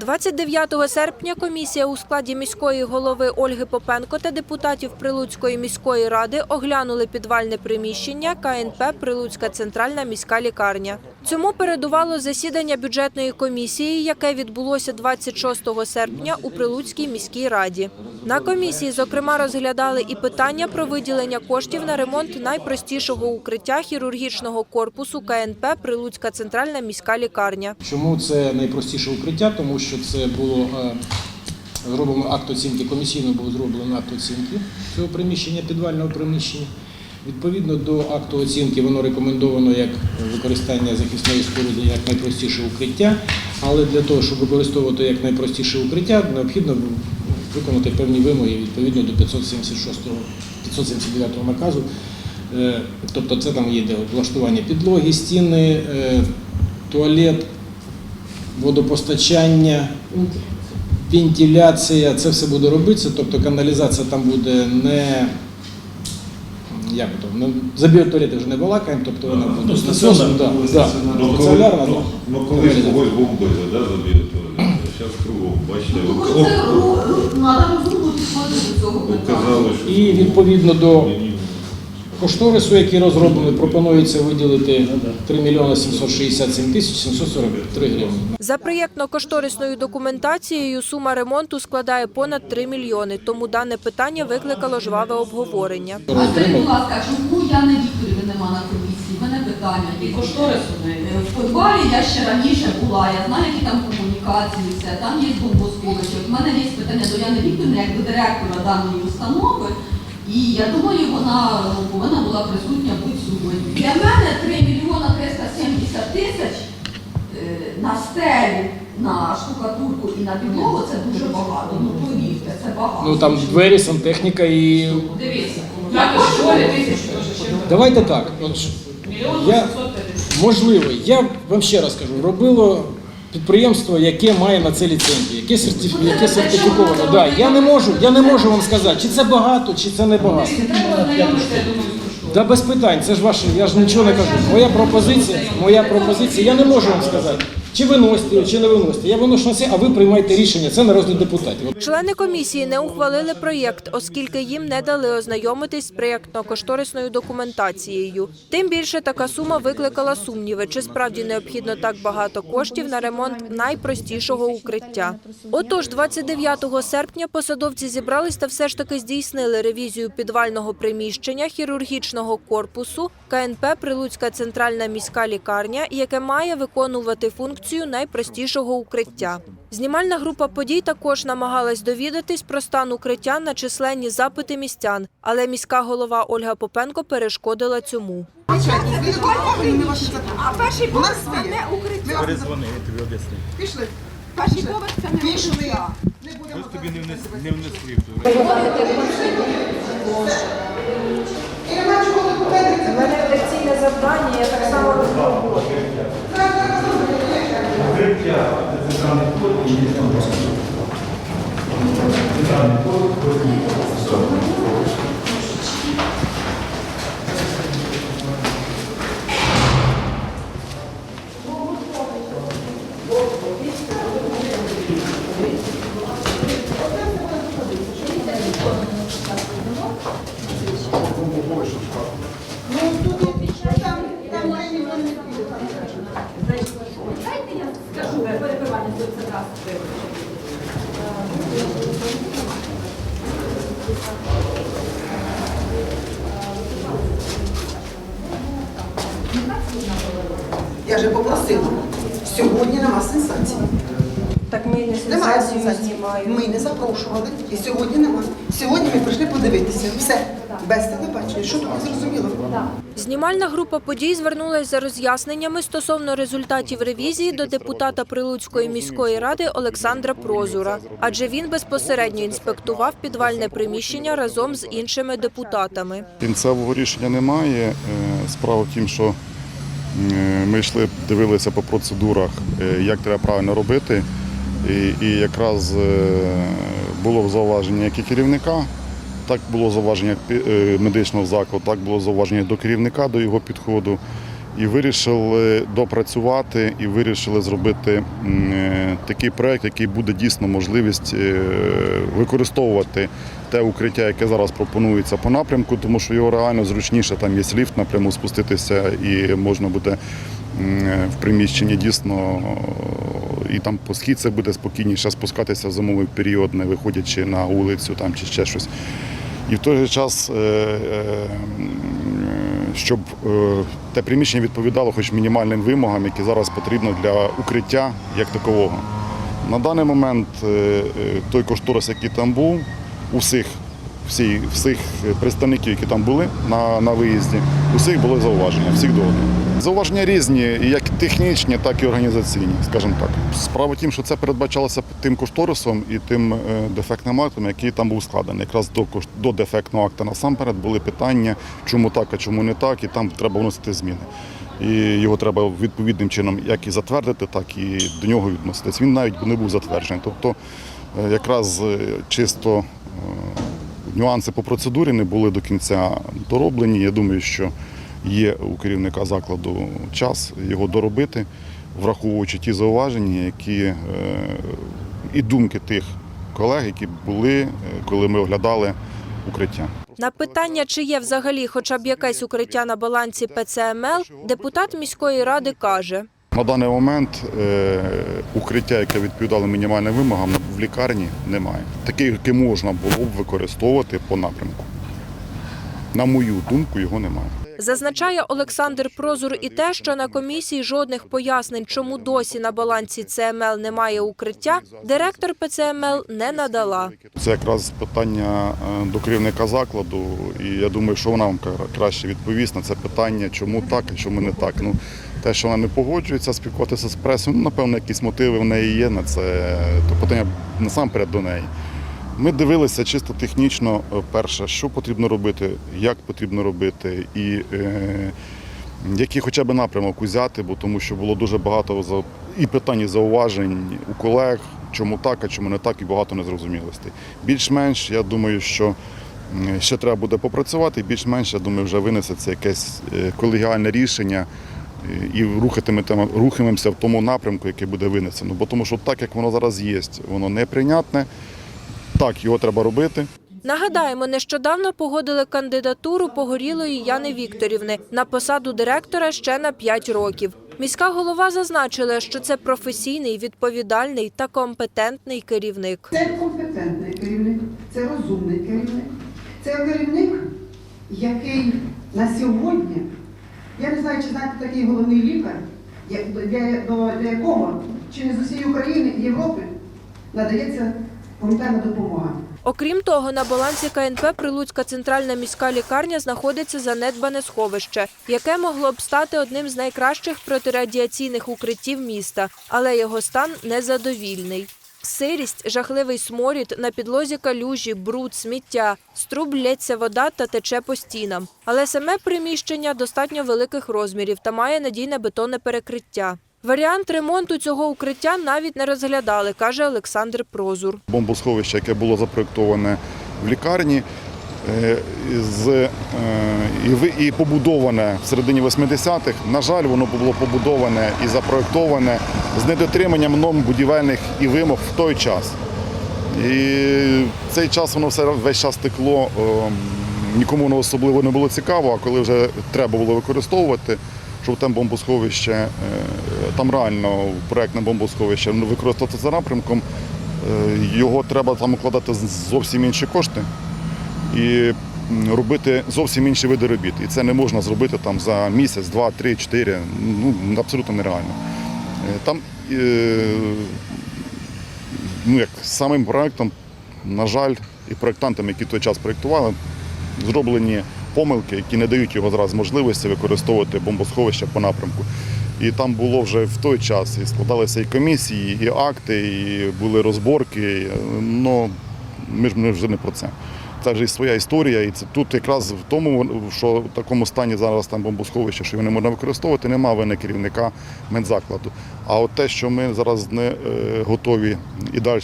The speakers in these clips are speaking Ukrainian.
29 серпня комісія у складі міської голови Ольги Попенко та депутатів Прилуцької міської ради оглянули підвальне приміщення КНП Прилуцька центральна міська лікарня. Цьому передувало засідання бюджетної комісії, яке відбулося 26 серпня у Прилуцькій міській раді. На комісії, зокрема, розглядали і питання про виділення коштів на ремонт найпростішого укриття хірургічного корпусу КНП Прилуцька центральна міська лікарня. Чому це найпростіше укриття? Тому що це було е, зроблено акт оцінки, комісійно було зроблено акт оцінки цього приміщення, підвального приміщення. Відповідно до акту оцінки воно рекомендовано як використання захисної споруди як найпростіше укриття, але для того, щоб використовувати як найпростіше укриття, необхідно виконати певні вимоги відповідно до 576 579 наказу. Е, Тобто це там є де влаштування підлоги, стіни, е, туалет, водопостачання, вентиляція, це все буде робитися, тобто каналізація там буде не. Як то, ну, за біотуалети вже не балакаємо, тобто вона буде Ну, стаціонарна, да, да, стаціонарна. Ну, коли, стаціонарна, ну, да. ну, колись когось бомбили, да, забили туалет. Зараз кругом, бачите, Ну, ок- це ок- треба розумно підходити до цього питання. казали, що... І відповідно до кошторису, який розроблений, пропонується виділити 3 мільйони 767 тисяч 743 гривні. За проєктно-кошторисною документацією сума ремонту складає понад 3 мільйони, тому дане питання викликало жваве обговорення. А скажіть, будь ласка, чому Яни Вікторівни нема на комісії? У мене питання. І кошторису не В підвалі я ще раніше була, я знаю, які там комунікації, все, там є бомбосховище. У мене є питання до Яни Вікторівни, як до директора даної установи, і я думаю, вона ну, повинна була присутня бути сьогодні. Для мене 3 мільйона 370 тисяч е, на стелю, на штукатурку і на підлогу це дуже багато. Ну повірте, це багато. Ну там двері, сантехніка і. Дивіться, як у школі теж ще Давайте так. От, мільйон Я- 850. можливо, я вам ще раз кажу, робило підприємство, яке має на це ліцензію, яке, сертиф... яке сертифіковано. Да, я не можу, я не можу вам сказати, чи це багато, чи це не багато. Да без питань, це ж ваше, я ж нічого не кажу. Моя пропозиція, моя пропозиція, я не можу вам сказати, чи виносите, чи не виносите. Я виношу на це, а ви приймаєте рішення. Це на розгляд депутатів. Члени комісії не ухвалили проєкт, оскільки їм не дали ознайомитись з проєктно-кошторисною документацією. Тим більше така сума викликала сумніви, чи справді необхідно так багато коштів на ремонт найпростішого укриття. Отож, 29 серпня посадовці зібрались та все ж таки здійснили ревізію підвального приміщення хірургічного корпусу КНП Прилуцька центральна міська лікарня, яке має виконувати функцію найпростішого укриття. Знімальна група подій також намагалась довідатись про стан укриття на численні запити містян, але міська голова Ольга Попенко перешкодила цьому. А перший поверх це не укриття. Перезвони, я тобі об'ясню. Пішли. Перший поверх це не укриття. Не будемо Тобі не внесли, не внесли. І чого не попередити. мене лекційне завдання, я так само роблю. Там, там вже ніхто не піде. Дайте я скажу перебивання до це раз. Я вже попросила. Сьогодні нема сенсації. Так ми не Немає сенсації. Ми не запрошували. І сьогодні нема. Сьогодні ми прийшли подивитися. Все. Без телебачення. Що тут не зрозуміло? Знімальна група подій звернулася за роз'ясненнями стосовно результатів ревізії до депутата Прилуцької міської ради Олександра Прозура, адже він безпосередньо інспектував підвальне приміщення разом з іншими депутатами. Кінцевого рішення немає. Е, Справа в тім, що ми йшли, дивилися по процедурах, е, як треба правильно робити. І, і якраз е, було зауваження як і керівника, так було зауваження е, медичного закладу, так було зауваження до керівника, до його підходу. І вирішили допрацювати і вирішили зробити е, такий проект, який буде дійсно можливість е, використовувати те укриття, яке зараз пропонується по напрямку, тому що його реально зручніше. Там є ліфт напряму спуститися, і можна буде е, в приміщенні дійсно і там по східцях буде спокійніше спускатися в зимовий період, не виходячи на вулицю там чи ще щось. І в той же час, щоб е, те приміщення відповідало хоч мінімальним вимогам, які зараз потрібно для укриття як такового. На даний момент е, е, той кошторис, який там був, усіх, всі, всіх представників, які там були на, на виїзді, усіх були зауваження, всіх до одного. Зауваження різні, як технічні, так і організаційні, скажімо так. Справа в тім, що це передбачалося тим кошторисом і тим е, дефектним актом, який там був складений. Якраз до, до дефектного акта насамперед були питання, чому так, а чому не так, і там треба вносити зміни. І його треба відповідним чином як і затвердити, так і до нього відноситись. Він навіть не був затверджений. Тобто, е, якраз е, чисто нюанси по процедурі не були до кінця дороблені. Я думаю, що є у керівника закладу час його доробити, враховуючи ті зауваження, які е, і думки тих колег, які були, е, коли ми оглядали укриття. На питання, чи є взагалі хоча б якесь укриття на балансі ПЦМЛ, депутат міської ради каже. На даний момент е, укриття, яке відповідало мінімальним вимогам, в лікарні немає. Таке, яке можна було б використовувати по напрямку. На мою думку, його немає. Зазначає Олександр Прозур і те, що на комісії жодних пояснень, чому досі на балансі ЦМЛ немає укриття, директор ПЦМЛ не надала. Це якраз питання е, до керівника закладу, і я думаю, що вона вам краще відповість на це питання, чому так і чому не так. Ну, те, що вона не погоджується спілкуватися з пресою, ну, напевно, якісь мотиви в неї є на це, то питання насамперед до неї. Ми дивилися чисто технічно, е, перше, що потрібно робити, як потрібно робити, і е, який хоча б напрямок узяти, бо тому що було дуже багато і питань, і зауважень у колег, чому так, а чому не так, і багато незрозумілостей. Більш-менш, я думаю, що ще треба буде попрацювати, і більш-менш, я думаю, вже винесеться якесь е, колегіальне рішення е, і рухаємося в тому напрямку, який буде винесено. Бо тому що так, як воно зараз є, воно неприйнятне. Так, його треба робити. Нагадаємо, нещодавно погодили кандидатуру погорілої Яни Вікторівни на посаду директора ще на 5 років. Міська голова зазначила, що це професійний, відповідальний та компетентний керівник. Це компетентний керівник, це розумний керівник. Це керівник, який на сьогодні, я не знаю, чи знаєте такий головний лікар, я- для, для якого чи не з усієї України і Європи надається гуманітарна допомога. Окрім того, на балансі КНП Прилуцька центральна міська лікарня знаходиться занедбане сховище, яке могло б стати одним з найкращих протирадіаційних укриттів міста, але його стан незадовільний. Сирість, жахливий сморід, на підлозі калюжі, бруд, сміття, з труб лється вода та тече по стінам. Але саме приміщення достатньо великих розмірів та має надійне бетонне перекриття. Варіант ремонту цього укриття навіть не розглядали, каже Олександр Прозур. бомбосховище, яке було запроєктоване в лікарні, е, е, і побудоване в середині 80-х. На жаль, воно було побудоване і запроєктоване з недотриманням норм будівельних і вимог в той час. І цей час воно все весь час текло. ем, Нікому воно особливо не було цікаво, а коли вже треба було використовувати, щоб там бомбосховище, е, там реально проєктне бомбосховище ну, використовувати за напрямком, е, його треба там укладати зовсім інші кошти і робити зовсім інші види робіт. І це не можна зробити там за місяць, два, три, чотири. Ну, абсолютно нереально. Е, Там ну, як самим проектом, на жаль, і проєктантам, які той час проєктували, зроблені помилки, які не дають його зараз можливості використовувати бомбосховище по напрямку. І там було вже в той час і складалися і комісії, і акти, і були розборки. Ну ми ж ми вже не про це. Це ж і своя історія, і це тут якраз в тому, що в такому стані зараз там бомбосховище, що його не можна використовувати, нема вини керівника медзакладу. А от те, що ми зараз не е, готові і далі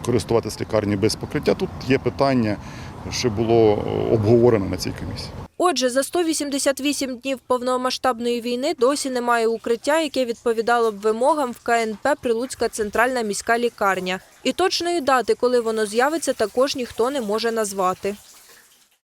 використовуватися лікарні без покриття, тут є питання, що було обговорено на цій комісії. Отже, за 188 днів повномасштабної війни досі немає укриття, яке відповідало б вимогам в КНП Прилуцька центральна міська лікарня. І точної дати, коли воно з'явиться, також ніхто не може назвати.